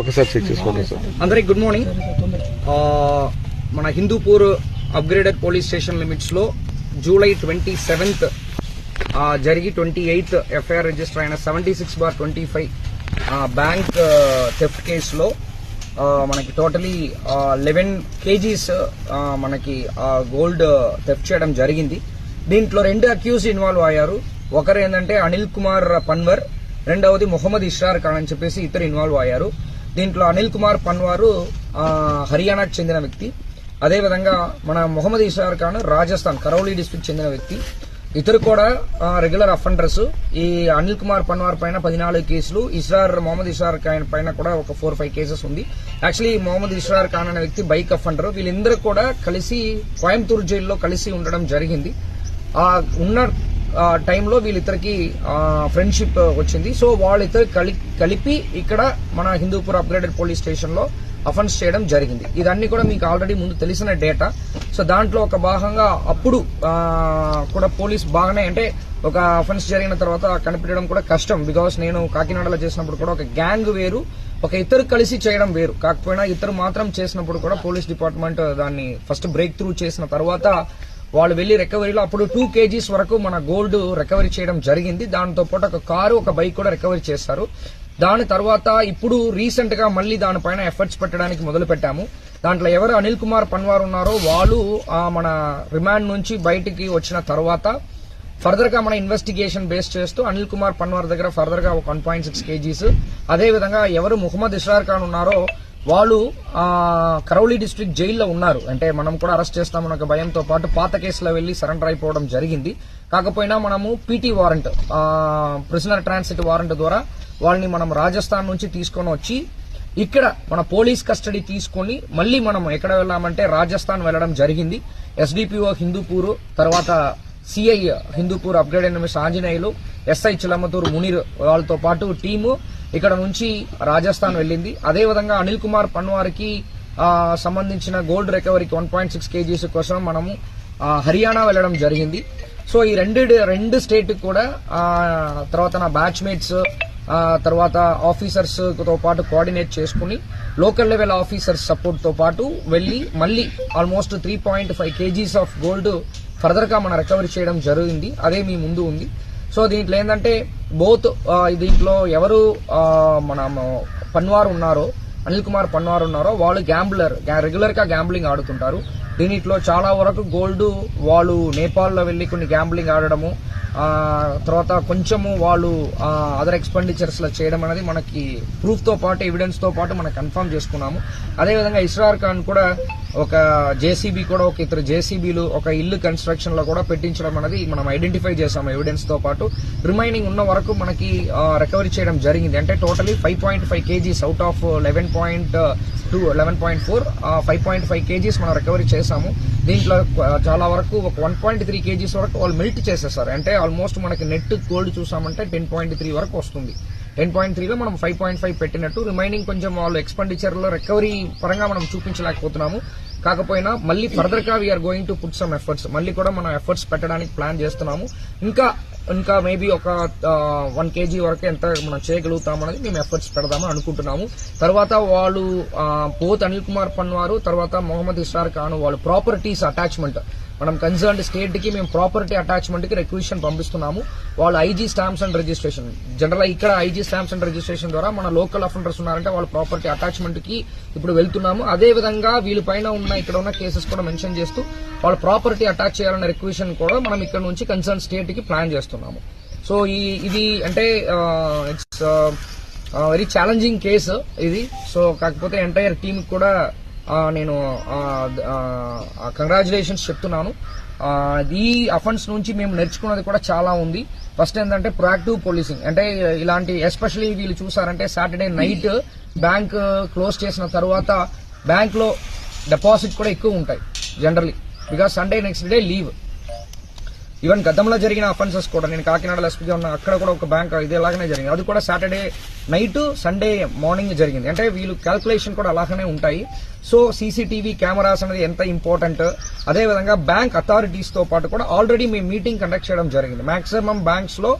ఒకసారి చెక్ చేసుకోండి సార్. అందరికి గుడ్ మార్నింగ్ మన హిందూపూర్ అప్గ్రేడెడ్ పోలీస్ స్టేషన్ లిమిట్స్లో జూలై ట్వంటీ సెవెంత్ జరిగి ట్వంటీ ఎయిత్ ఎఫ్ఐఆర్ రిజిస్టర్ అయిన seventy six bar twenty five bank theft కేసులో మనకి టోటలీ లెవెన్ కేజీస్ మనకి గోల్డ్ థెఫ్ట్ చేయడం జరిగింది. దీంట్లో రెండు అక్యూజ్ ఇన్వాల్వ్ అయ్యారు. ఒకరు ఏంటంటే అనిల్ కుమార్ పన్వర్ రెండవది మొహమ్మద్ ఇష్రార్ ఖాన్ అని చెప్పేసి ఇద్దరు ఇన్వాల్వ్ అయ్యారు. దీంట్లో అనిల్ కుమార్ పన్వారు హర్యానాకు చెందిన వ్యక్తి. అదేవిధంగా మన మొహమ్మద్ ఇషార్ ఖాన్ రాజస్థాన్ కరౌలీ డిస్ట్రిక్ట్ చెందిన వ్యక్తి. ఇతరు కూడా రెగ్యులర్ అఫెండర్స్ ఈ అనిల్ కుమార్ పన్వార్ పైన పదినాలుగు కేసులు ఇస్రార్ మొహమ్మద్ ఇస్రార్ ఖాన్ పైన కూడా ఒక ఫోర్ ఫైవ్ కేసెస్ ఉంది. యాక్చువల్లీ మొహమ్మద్ ఇస్రార్ ఖాన్ అనే వ్యక్తి బైక్ అఫెండర్ వీళ్ళందరూ కూడా కలిసి కోయంబత్తూరు జైల్లో కలిసి ఉండడం జరిగింది. ఆ ఉన్న టైంలో వీళ్ళిద్దరికి ఫ్రెండ్షిప్ వచ్చింది. సో వాళ్ళిద్దరు కలి కలిపి ఇక్కడ మన హిందూపూర్ అప్గ్రేడెడ్ పోలీస్ స్టేషన్లో అఫెన్స్ చేయడం జరిగింది. ఇదన్నీ కూడా మీకు ఆల్రెడీ ముందు తెలిసిన డేటా. సో దాంట్లో ఒక భాగంగా అప్పుడు కూడా పోలీస్ బాగానే అంటే ఒక అఫెన్స్ జరిగిన తర్వాత కనిపెట్టడం కూడా కష్టం. బికాస్ నేను కాకినాడలో చేసినప్పుడు కూడా ఒక గ్యాంగ్ వేరు ఒక ఇద్దరు కలిసి చేయడం వేరు. కాకపోయినా ఇద్దరు మాత్రం చేసినప్పుడు కూడా పోలీస్ డిపార్ట్మెంట్ దాన్ని ఫస్ట్ బ్రేక్ త్రూ చేసిన తర్వాత వాళ్ళు వెళ్ళి రికవరీలో అప్పుడు టూ కేజీస్ వరకు మన గోల్డ్ రికవరీ చేయడం జరిగింది. దాంతో పాటు ఒక కారు ఒక బైక్ కూడా రికవరీ చేస్తారు దాని తర్వాత ఇప్పుడు రీసెంట్గా మళ్ళీ దానిపైన ఎఫర్ట్స్ పెట్టడానికి మొదలు పెట్టాము. దాంట్లో ఎవరు అనిల్ కుమార్ పన్వార్ ఉన్నారో వాళ్ళు ఆ, మన రిమాండ్ నుంచి బయటికి వచ్చిన తర్వాత ఫర్దర్గా మన ఇన్వెస్టిగేషన్ బేస్ చేస్తూ అనిల్ కుమార్ పన్వార్ దగ్గర ఫర్దర్గా ఒక వన్ పాయింట్ సిక్స్ కేజీస్ అదే విధంగా ఎవరు ముహమ్మద్ ఇస్రార్ ఖాన్ ఉన్నారో వాళ్ళు కరౌలీ డిస్ట్రిక్ట్ జైల్లో ఉన్నారు. అంటే మనం కూడా అరెస్ట్ చేస్తామన్న ఒక భయంతో పాటు పాత కేసులో వెళ్ళి సరెండర్ అయిపోవడం జరిగింది. కాకపోయినా మనము PT warrant prisoner transit warrant ద్వారా వాళ్ళని మనం రాజస్థాన్ నుంచి తీసుకొని వచ్చి ఇక్కడ మన పోలీస్ కస్టడీ తీసుకొని మళ్ళీ మనం ఎక్కడ వెళ్ళామంటే రాజస్థాన్ వెళ్ళడం జరిగింది. ఎస్డిపిఓ హిందూపూర్ తర్వాత CI Hindupur upgrade NMS Anjaneyulu SI Chilamathur Munir వాళ్ళతో పాటు టీము ఇక్కడ నుంచి రాజస్థాన్ వెళ్ళింది. అదేవిధంగా అనిల్ కుమార్ పన్వార్కి సంబంధించిన గోల్డ్ రికవరీకి వన్ పాయింట్ సిక్స్ కేజీస్ కోసం మనము హర్యానా వెళ్ళడం జరిగింది. సో ఈ రెండు రెండు స్టేట్ కూడా తర్వాత నా బ్యాచ్మేట్స్ తర్వాత ఆఫీసర్స్తో పాటు కోఆర్డినేట్ చేసుకుని లోకల్ లెవెల్ ఆఫీసర్స్ సపోర్ట్తో పాటు వెళ్ళి మళ్ళీ almost three point five KGs of gold ఫర్దర్గా మనం రికవరీ చేయడం జరిగింది. అదే మీ ముందు ఉంది. సో దీంట్లో ఏంటంటే బోత్ దీంట్లో ఎవరు మన పన్వార్ ఉన్నారో అనిల్ కుమార్ పన్వార్ ఉన్నారో వాళ్ళు గ్యాంబ్లర్ రెగ్యులర్గా గ్యాంబ్లింగ్ ఆడుతుంటారు. దీనిట్లో చాలా వరకు గోల్డ్ వాళ్ళు నేపాల్లో వెళ్ళి కొన్ని గ్యాంబ్లింగ్ ఆడడము తర్వాత కొంచెము వాళ్ళు అదర్ ఎక్స్పెండిచర్స్లో చేయడం అనేది మనకి ప్రూఫ్తో పాటు ఎవిడెన్స్తో పాటు మనం కన్ఫర్మ్ చేసుకున్నాము. అదేవిధంగా ఇస్రార్ ఖాన్ కూడా ఒక జేసీబీ కూడా ఒక ఇతర జేసీబీలు ఒక ఇల్లు కన్స్ట్రక్షన్లో కూడా పెట్టించడం అనేది మనం ఐడెంటిఫై చేసాము ఎవిడెన్స్తో పాటు. రిమైనింగ్ ఉన్న వరకు మనకి రికవరీ చేయడం జరిగింది. అంటే totally five point five KGs out of eleven point two eleven point four five point five KGs మనం రికవరీ చేసాము దీంట్లో చాలా వరకు ఒక వన్ పాయింట్ త్రీ కేజీస్ వరకు వాళ్ళు మెల్ట్ చేసేసారు. అంటే ఆల్మోస్ట్ మనకి నెట్ గోల్డ్ చూసామంటే టెన్ పాయింట్ త్రీ వరకు వస్తుంది. టెన్ పాయింట్ త్రీలో మనం ఫైవ్ పాయింట్ ఫైవ్ పెట్టినట్టు రిమైనింగ్ కొంచెం వాళ్ళు ఎక్స్పెండిచర్లో రికవరీ పరంగా మనం చూపించలేకపోతున్నాము. కాకపోయినా మళ్ళీ ఫర్దర్గా we're going to put some efforts మళ్ళీ కూడా మనం ఎఫర్ట్స్ పెట్టడానికి ప్లాన్ చేస్తున్నాము. ఇంకా ఇంకా మేబీ ఒక వన్ కేజీ వరకు ఎంత మనం చేయగలుగుతాం అనేది మేము ఎఫర్ట్స్ పెడదామని అనుకుంటున్నాము. తర్వాత వాళ్ళు పోత్ అనిల్ కుమార్ పన్వారు తర్వాత మొహమ్మద్ ఇషార్ ఖాన్ వాళ్ళు ప్రాపర్టీస్ అటాచ్మెంట్ మనం కన్సర్న్ స్టేట్కి మేము ప్రాపర్టీ అటాచ్మెంట్కి రిక్వెషన్ పంపిస్తున్నాము. వాళ్ళు IG stamps and registration general ఇక్కడ ఐజీ స్టాంప్స్ అండ్ రిజిస్ట్రేషన్ ద్వారా మన లోకల్ అఫెండర్స్ ఉన్నారంటే వాళ్ళ ప్రాపర్టీ అటాచ్మెంట్కి ఇప్పుడు వెళ్తున్నాము. అదే విధంగా వీళ్ళపైన ఉన్న ఇక్కడ ఉన్న కేసెస్ కూడా మెన్షన్ చేస్తూ వాళ్ళ ప్రాపర్టీ అటాచ్ చేయాలన్న రిక్వెషన్ కూడా మనం ఇక్కడ నుంచి కన్సర్న్ స్టేట్కి ప్లాన్ చేస్తున్నాము. సో ఈ ఇది అంటే ఇట్స్ వెరీ ఛాలెంజింగ్ కేసు ఇది. సో కాకపోతే ఎంటైర్ టీమ్ కూడా నేను కంగ్రాచులేషన్స్ చెప్తున్నాను. ఈ అఫెన్స్ నుంచి మేము నేర్చుకున్నది కూడా చాలా ఉంది. ఫస్ట్ ఏంటంటే ప్రొయాక్టివ్ పోలీసింగ్ అంటే ఇలాంటి ఎస్పెషల్లీ వీళ్ళు చూసారంటే సాటర్డే నైట్ బ్యాంక్ క్లోజ్ చేసిన తర్వాత బ్యాంక్లో డిపాజిట్ కూడా ఎక్కువ ఉంటాయి generally because Sunday next day leave even గతంలో జరిగిన అఫెన్సెస్ కూడా నేను కాకినాడలో ఎస్పీగా ఉన్న అక్కడ కూడా ఒక బ్యాంక్ ఇదేలాగానే జరిగింది. అది కూడా సాటర్డే నైట్ సండే మార్నింగ్ జరిగింది. అంటే వీళ్ళు క్యాల్కులేషన్ కూడా అలాగనే ఉంటాయి. సో సీసీటీవీ కెమెరాస్ అనేది ఎంత ఇంపార్టెంట్ అదేవిధంగా బ్యాంక్ అథారిటీస్తో పాటు కూడా ఆల్రెడీ మేము మీటింగ్ కండక్ట్ చేయడం జరిగింది. మాక్సిమం బ్యాంక్స్లో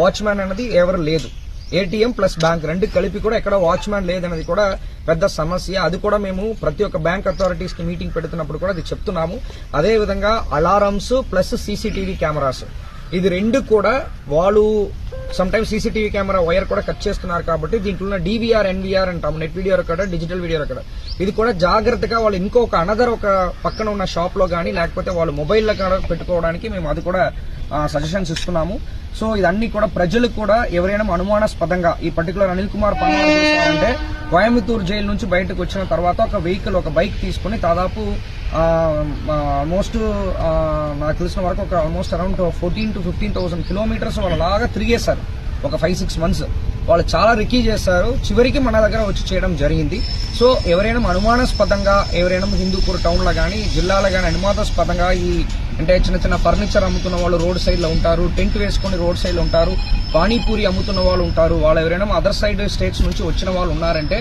వాచ్మ్యాన్ అనేది ఎవరు లేదు. ఏటీఎం ప్లస్ బ్యాంక్ రెండు కలిపి కూడా ఎక్కడ వాచ్మ్యాన్ లేదనేది కూడా పెద్ద సమస్య. అది కూడా మేము ప్రతి ఒక్క బ్యాంక్ అథారిటీస్కి మీటింగ్ పెడుతున్నప్పుడు కూడా అది చెప్తున్నాము. అదే విధంగా అలారమ్స్ ప్లస్ సీసీటీవీ కెమెరాస్ ఇది రెండు కూడా వాళ్ళు sometimes CCTV camera wire కూడా కట్ చేస్తున్నారు కాబట్టి దీంట్లో ఉన్న డీవీఆర్ ఎన్వీఆర్ అంటాం నెట్ వీడియో అక్కడ డిజిటల్ వీడియో అక్కడ ఇది కూడా జాగ్రత్తగా వాళ్ళు ఇంకొక అనదర్ ఒక పక్కన ఉన్న షాప్లో కానీ లేకపోతే వాళ్ళు మొబైల్లో కూడా పెట్టుకోవడానికి మేము అది కూడా సజెషన్స్ ఇస్తున్నాము. సో ఇదన్నీ కూడా ప్రజలు కూడా ఎవరైనా అనుమానాస్పదంగా ఈ పర్టికులర్ అనిల్ కుమార్ పన్వాల్ అంటే కోయంబత్తూరు జైలు నుంచి బయటకు వచ్చిన తర్వాత ఒక వెహికల్ ఒక బైక్ తీసుకుని దాదాపు ఆల్మోస్ట్ నాకు తెలిసిన వరకు ఒక almost around fourteen to fifteen thousand kilometres వాళ్ళు లాగా తిరిగేశారు. ఒక ఫైవ్ సిక్స్ మంత్స్ వాళ్ళు చాలా రికీ చేశారు. చివరికి మన దగ్గర వచ్చి చేయడం జరిగింది. సో ఎవరైనా అనుమానాస్పదంగా ఎవరైనా హిందూపూర్ టౌన్లో కానీ జిల్లాలో కానీ అనుమానాస్పదంగా ఈ అంటే చిన్న చిన్న ఫర్నిచర్ అమ్ముతున్న వాళ్ళు రోడ్ సైడ్లో ఉంటారు టెంట్ వేసుకొని రోడ్ సైడ్లో ఉంటారు పానీపూరి అమ్ముతున్న వాళ్ళు ఉంటారు వాళ్ళు ఎవరైనా అదర్ సైడ్ స్టేట్స్ నుంచి వచ్చిన వాళ్ళు ఉన్నారంటే